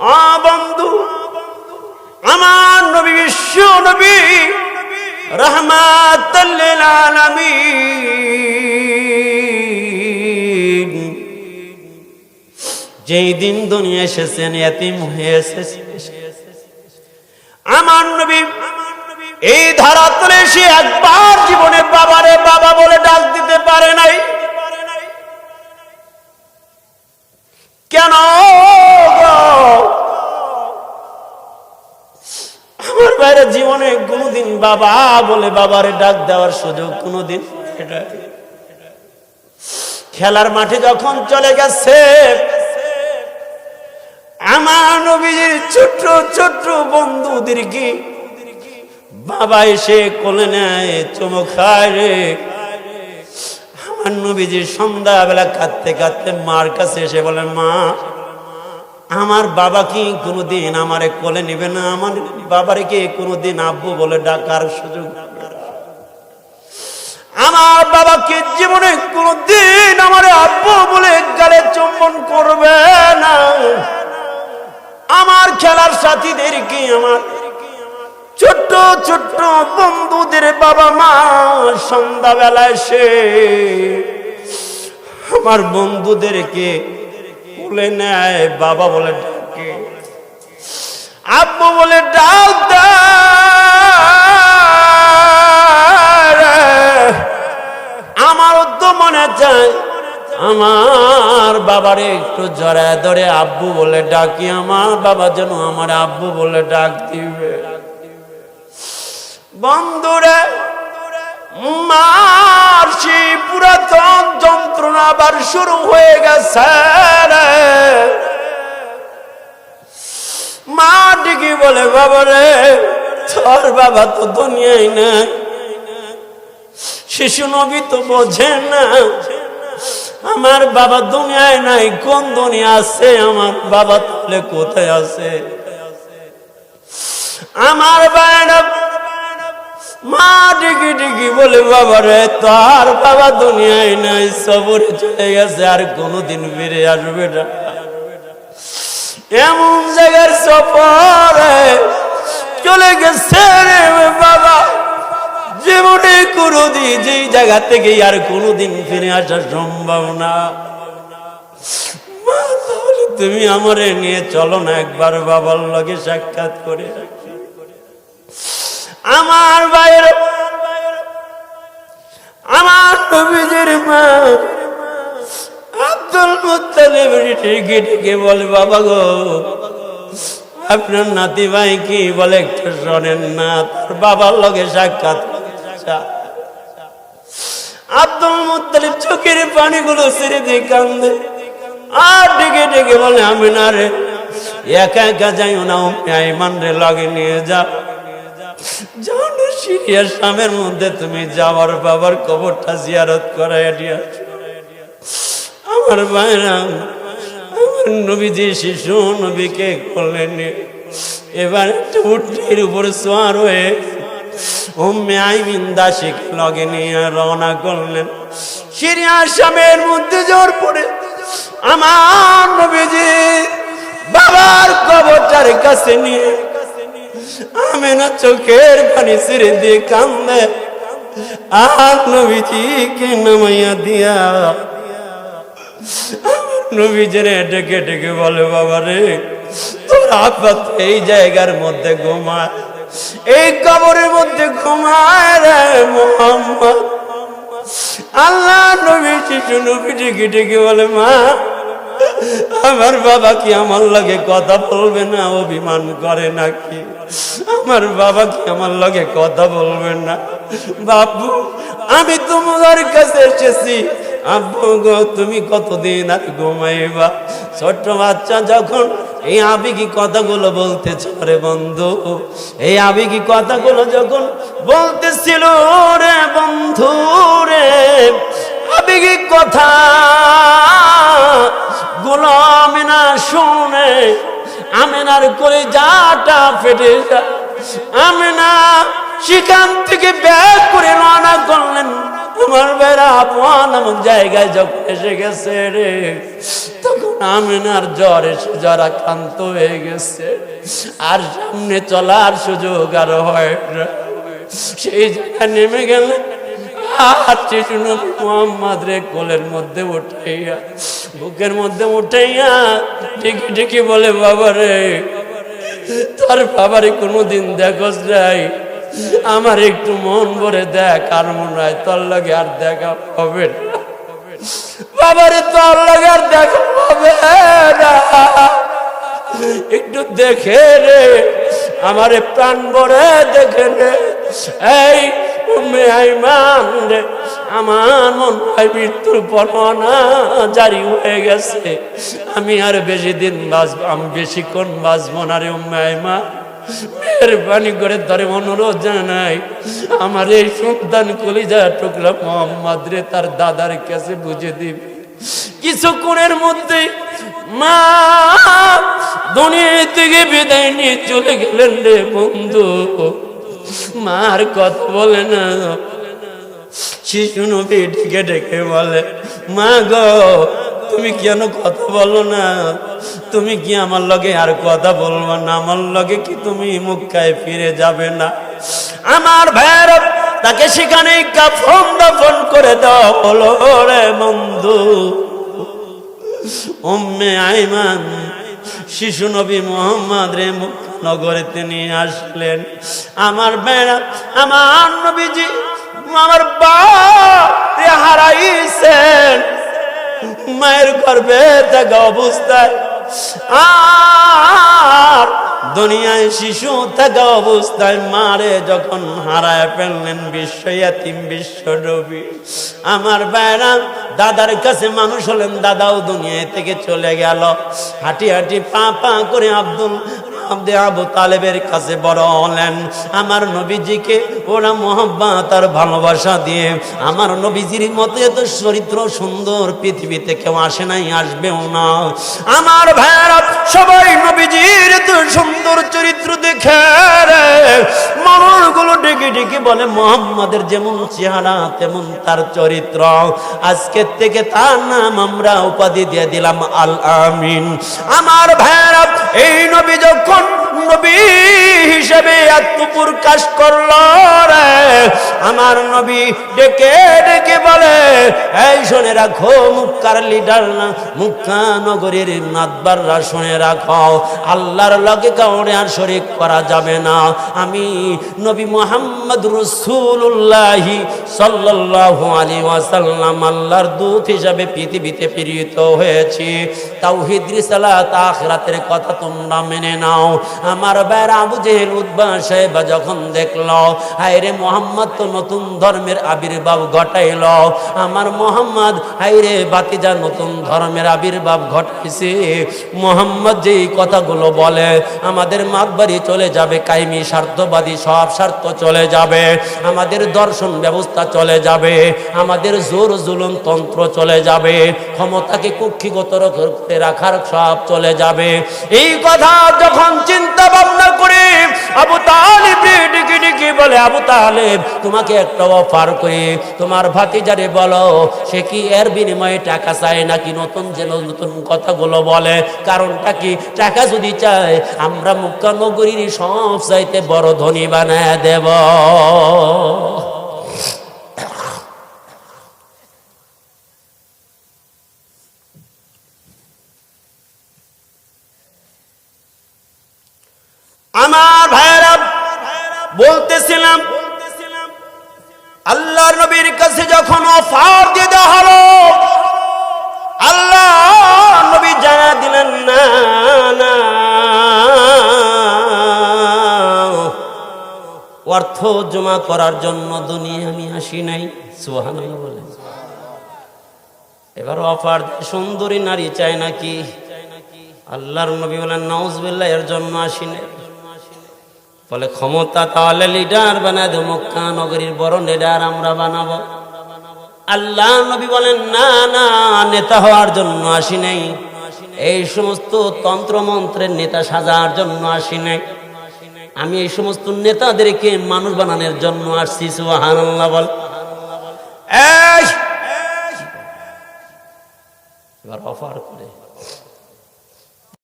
আ বন্ধু, আমার নবী, বিশ্ব নবী রহমাতাল্লিল যেই দিন দুনিয়া এসেছেন এতিম হয়ে এসেছে আমার নবী, এই ধারাতলে সে একবার জীবনে বাবারে বাবা বলে ডাক দিতে পারে নাই কেন গো? আমার বাইরে জীবনে কোনোদিন বাবা বলে বাবারে ডাক দেওয়ার সুযোগ কোনোদিন খেলার মাঠে যখন চলে গেছে, আমার নবীজির ছোট্ট ছোট্ট বাবা এসে কোলে নেয় খায় রে। আমার নবীজির সন্ধ্যাবেলা কাঁদতে কাঁদতে মার কাছে এসে বলে, মা আমার বাবা কি কোনোদিন আমারে কোলে নেবে না আমার বাবারে কি কোনোদিন আব্বু বলে ডাকার সুযোগ? আমার বাবাকে জীবনে কোনোদিন আমার আব্বু বলে গালে চুম্বন করবে না আমার খেলার সাথীদেরকে আমার ছোট্ট ছোট্ট বন্ধুদের বাবা মা সন্ধ্যাবেলায় এসে আমার বন্ধুদেরকে বলে নেয়, বাবা বলে ডাকে। আব্বু বলে, ডাক। আমারও তো মনে চায়, আমার বাবারে একটু জড়ায় ধরে আব্বু বলে ডাকি। আমার বাবা যেন আমার আব্বু বলে ডাক দিবে। বন্ধুরে সেই পুরাতন যন্ত্রণা আবার শুরু হয়ে গেছে মা ডিগি বলে, বাবা রে, তোর বাবা তো দুনিয়ায় না শিশু নবী তো বোঝে না, আমার বাবা দুনিয়ায় নাই, কোন দুনিয়া আছে, আমার বাবা তাহলে কোথায় আছে? আমার বায়না মা ডিগি ডিগি বলে, বাবা রে তার বাবা দুনিয়ায় নাই, সবরে চলে গেছে, আর কোনোদিন ফিরে আসবে না। এমন জায়গার সফরে চলে গেছে রে বাবা। জীবনে কোনোদিন যেই জায়গা থেকে আর কোনোদিন ফিরে আসা সম্ভব না। তুমি আমারে নিয়ে চলো না, একবার বাবার লগে সাক্ষাৎ করে আমার বাইর আমার নবীজির মা আব্দুল মুত্তালিব ডেকে ডেকে বলে, বাবা গো, আপনার নাতি ভাই কি বলে একটু শোনেন না, তার বাবার লগে সাক্ষাৎ। আব্দুল মুত্তালিব চোখের পানিগুলো ছেড়ে দিয়ে কান্দে আর ডেকে ডেকে বলে আমি না রে একা একা যাইও না আইমান রে লগে নিয়ে যাও জানো সিরিয়ার সামের মধ্যে তুমি যাওয়ার বাবার কবরটা জিয়ারত করাই দিয়া আমার ভাইরা, আমার নবীজি শিশু নবীকে করলেন। এবার একটা উঠটির উপর সোয়ার হয়ে উম্মে আইমিন দাসীকে লগে নিয়ে রওনা করলেন। সিরিয়ার সামের মধ্যে জোর পড়ে আমার নবীজি বাবার কবরটার কাছে নিয়ে আমি না চোখের পানি ছিঁড়ে দিয়ে কান্দে। আর নবীজিকে নামাইয়া দিয়া? নবীজরে ডেকে ডেকে বলে বাবা রে তোর আব্বা তো এই জায়গার মধ্যে ঘুমায়। এই কবরের মধ্যে ঘুমায় রে মোহাম্মদ। আল্লাহ নবী শিশু নবী ডেকে ডেকে বলে, মা আমার বাবা কি আমার লাগে কথা বলবে না? অভিমান করে নাকি? আমার বাবা কি আমার লগে কথা বলবে না? বাবু, আমি তোমার কাছে এসেছি। আব্বু গো, তুমি কতদিন আর ঘুমাইবা? ছোট্ট বাচ্চা যখন এই আবেগি কথাগুলো বলতেছ রে বন্ধু, এই আবেগি কথাগুলো যখন বলতেছিল রে বন্ধু রে, আবেগি কথা শুনে আমেনার করে যাটা ফেটে যায়। আমেনা সেখান থেকে ব্যাগ করে রওনা করলেন। আমার বেড়া আপন নামক জায়গায় যখন এসে গেছে রে, তখন আমিনার জ্বর এসে জ্বর আক্রান্ত হয়ে গেছে। আর সামনে চলার সুযোগ আর হয় সেই জায়গায় নেমে গেলে আর শিশু নবী মোহাম্মদ রে কোলের মধ্যে উঠাইয়া, বুকের মধ্যে উঠাইয়া ঠিকই ঠিকই বলে, বাবা রে, তোর বাবারে কোনোদিন দেখোস নাই। আমার একটু মন ভরে দেখ, আর মনে হয় তোর লাগে আর দেখা হবে বাবারে তোর লাগে আর দেখা হবে একটু দেখে রে, আমারে প্রাণ ভরে দেখে রে এই রে আমার মন হয় মৃত্যুর পরোয়ানা জারি হয়ে গেছে। আমি আর বেশি দিন বাঁচবো আমি বেশিক্ষণ বাঁচবো না রে উম্মে আইমান মেহরবানি করে ধরে অনুরোধ জানাই, আমার এই সন্তান কলিজা টুকরা মোহাম্মদ রে তার দাদার কাছে বুঝে দিবে। কিছুক্ষণের মধ্যে মা দুনিয়া থেকে বিদায় নিয়ে চলে গেলেন রে বন্ধু। মার কথা বলে না। শিশু নবী ডেকে ডেকে বলে, মা গো, তুমি কেন কথা বলো না? তুমি কি আমার লগে আর কথা বলব না? আমার লগে কি তুমি মুখায় ফিরে যাবে না? আমার ভাইয়ের তাকে সেখানে কাফন দাফন করে দাও বলো রে বন্ধু। উম্মে আইমান, শিশু নবী মোহাম্মদ রে নগরে তিনি আসলেন। আমার বেড়া, আমার নবীজি, আমার বাপ হারাইছেন। মায়ের গর্ভে থাকা অবস্থায় আর দুনিয়ায় শিশু থাকা অবস্থায় মারে যখন হারায় ফেললেন বিশ্ব ইয়াতিম, বিশ্ব রবি আমার বাইরা দাদার কাছে মানুষ হলেন, দাদাও দুনিয়া থেকে চলে গেল। হাঁটি হাঁটি পা পা করে আব্দুল আব্দে আবু তালেবের কাছে বড় হলেন। আমার নবীজিকে ওরা মোহাম্মত আর ভালোবাসা দিয়ে আমার নবীজির মতো এত চরিত্র সুন্দর পৃথিবীতে কেউ আসে নাই, আসবেও না। আমার ভাইরা সবাই নবীজির এত সুন্দর চরিত্র দেখে মানুষগুলো ডেকে ডেকে বলে, মোহাম্মদের যেমন চেহারা, তেমন তার চরিত্র। আজকের থেকে তার নাম আমরা উপাধি দিয়ে দিলাম আল আমিন আমার ভাইরা এই নবী যখন নবী হিসেবে করল রে। আমার নবী ডেকে ডেকে বলে, এই রাখো, মুক্কার লিডার না, মুক্কা নগরীর নাদবাররা শুনে রাখো। আল্লাহর লগে আর শরিক করা যাবে না। আমি নবী মোহাম্মদ রসুল্লাহি সাল্লাল্লাহু আলাইহি ওয়াসাল্লাম আল্লাহর দূত হিসাবে পৃথিবীতে প্রেরিত হয়েছি। তাওহীদ রিসালাত আখিরাতের কথা তোমরা মেনে নাও। আমার বেড়া জেহেল উদ্বা সাহেব যখন দেখল, হায়রে মোহাম্মদ তো নতুন ধর্মের আবির্ভাব ঘটাইল। আমার মোহাম্মদ, হায়রে বাতিজা নতুন ধর্মের আবির্ভাব ঘটাইছে। মোহাম্মদ যেই কথাগুলো বলে, আমাদের মাতবাড়ি চলে যাবে কাইমি স্বার্থবাদী সব স্বার্থ চলে যাবে, আমাদের দর্শন ব্যবস্থা চলে যাবে, আমাদের জোর জুলুম তন্ত্র চলে যাবে, ক্ষমতাকে কুক্ষিগত রাখার সব চলে যাবে। এই কথা যখন চিন্তা ভাবনা করে আবু বলে, আবু তালেব, তোমাকে একটা অফার করে। তোমার ভাতিজারে বলো, সে কি এর বিনিময়ে টাকা চায় নাকি নতুন যে নতুন কথাগুলো বলে? কারণটা কি? টাকা যদি চায়, আমরা মুক্কা নগরীর সব চাইতে বড় ধনী বানায় দেব আমার ভাইয়েরা বলতেছিলাম, আল্লাহর নবীর কাছে যখন অফার দিতে হলো, আল্লাহ নবী জানা দিলেন, না না। অর্থ জমা করার জন্য দুনিয়া আমি আসি নাই সুহান বলে এবার অফার সুন্দরী নারী চায় নাকি? আল্লাহর নবী বলেন নওজবিল্লাহ এর জন্য আসি নাই। বলে, ক্ষমতা তাহলে লিডার বানায় দেবো, মক্কা নগরীর বড় লিডার আমরা বানাবো। আল্লাহ নবী বলেন, না না, নেতা হওয়ার জন্য আসি নাই। এই সমস্ত তন্ত্রমন্ত্রের নেতা সাজার জন্য আসি নাই। আমি এই সমস্ত নেতাদেরকে মানুষ বানানোর জন্য আসছি, সুবহানাল্লাহ বল! এবার অফার করে।